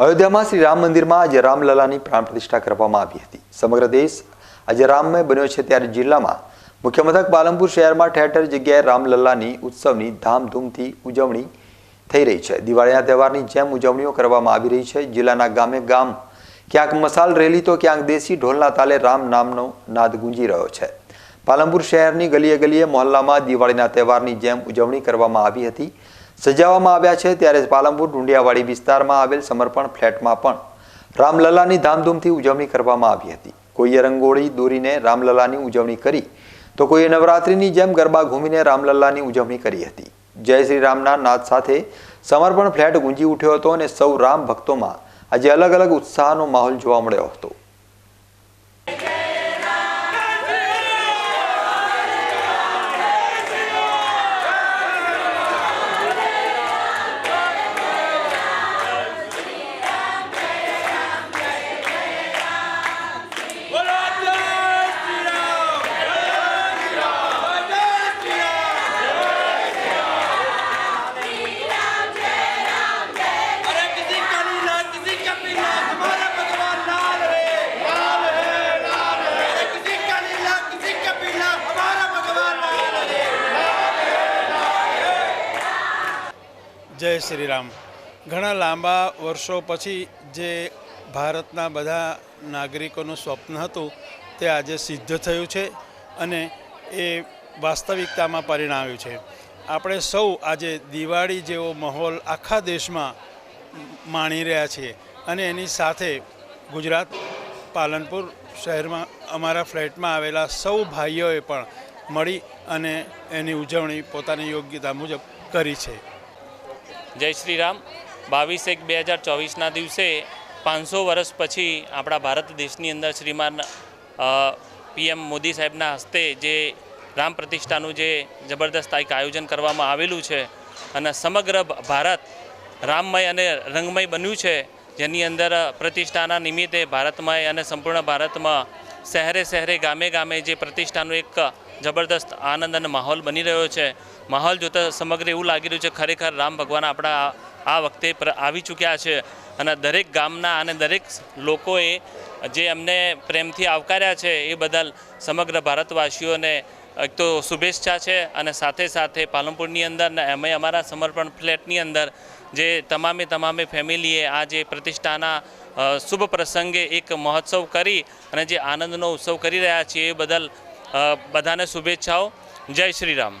અયોધ્યામાં શ્રી રામ મંદિરમાં આજે રામલલાની પ્રાણ પ્રતિષ્ઠા કરવામાં આવી હતી. સમગ્ર દેશ આજે રામમય બન્યો છે ત્યારે જિલ્લામાં મુખ્ય મથક પાલનપુર શહેરમાં ઠેર ઠેર જગ્યાએ રામલલાની ઉત્સવની ધામધૂમથી ઉજવણી થઈ રહી છે. દિવાળીના તહેવારની જેમ ઉજવણીઓ કરવામાં આવી રહી છે. જિલ્લાના ગામે ગામ ક્યાંક મસાલ રેલી તો ક્યાંક દેશી ઢોલના તાલે રામ નામનો નાદ ગુંજી રહ્યો છે. પાલનપુર શહેરની ગલીએ ગલીએ મોહલ્લામાં દિવાળીના તહેવારની જેમ ઉજવણી કરવામાં આવી હતી. સજાવવામાં આવ્યા છે ત્યારે પાલનપુર ડુંડિયાવાડી વિસ્તારમાં આવેલ સમર્પણ ફ્લેટમાં પણ રામલલાની ધામધૂમથી ઉજવણી કરવામાં આવી હતી. કોઈએ રંગોળી દોરીને રામલલાની ઉજવણી કરી, તો કોઈએ નવરાત્રિની જેમ ગરબા ઘૂમીને રામલલાની ઉજવણી કરી હતી. જય શ્રી રામના નાદ સાથે સમર્પણ ફ્લેટ ગુંજી ઉઠ્યો હતો અને સૌ રામ ભક્તોમાં આજે અલગ અલગ ઉત્સાહનો માહોલ જોવા મળ્યો હતો. જય શ્રી રામ ઘણા લાંબા વર્ષો પછી જે ભારતના બધા નાગરિકોનું સ્વપ્ન હતું, તે આજે સિદ્ધ થયું છે અને એ વાસ્તવિકતામાં પરિણામ્યું છે. આપણે સૌ આજે દિવાળી જેવો માહોલ આખા દેશમાં માણી રહ્યા છીએ અને એની સાથે ગુજરાત, પાલનપુર શહેરમાં અમારા ફ્લેટમાં આવેલા સૌ ભાઈઓએ પણ મળી અને એની ઉજવણી પોતાની યોગ્યતા મુજબ કરી છે. જય શ્રી રામ બાવીસ એક બે હજાર ચોવીસના દિવસે પાંચસો વર્ષ પછી આપણા ભારત દેશની અંદર શ્રીમાન પીએમ મોદી સાહેબના હસ્તે જે રામ પ્રતિષ્ઠાનું જે જબરદસ્ત એક આયોજન કરવામાં આવેલું છે અને સમગ્ર ભારત રામમય અને રંગમય બન્યું છે, જેની અંદર પ્રતિષ્ઠાના નિમિત્તે ભારતમય અને સંપૂર્ણ ભારતમાં શહેરે શહેરે ગામે ગામે જે પ્રતિષ્ઠાનું એક જબરદસ્ત આનંદ અને માહોલ બની રહ્યો છે. માહોલ જોતાં સમગ્ર એવું લાગી રહ્યું છે, ખરેખર રામ ભગવાન આપણા આ- વખતે આવી ચૂક્યા છે અને દરેક ગામના અને દરેક લોકોએ જે અમને પ્રેમથી આવકાર્યા છે, એ બદલ સમગ્ર ભારતવાસીઓને એક તો શુભેચ્છા છે અને સાથે સાથે પાલનપુરની અંદર ને અમે અમારા સમર્પણ ફ્લેટની અંદર જે તમામે તમામે ફેમિલીએ આ જે પ્રતિષ્ઠાના શુભ પ્રસંગે એક મહોત્સવ કરી અને જે આનંદનો ઉત્સવ કરી રહ્યા છીએ, એ બદલ બધાને શુભેચ્છાઓ. જય શ્રી રામ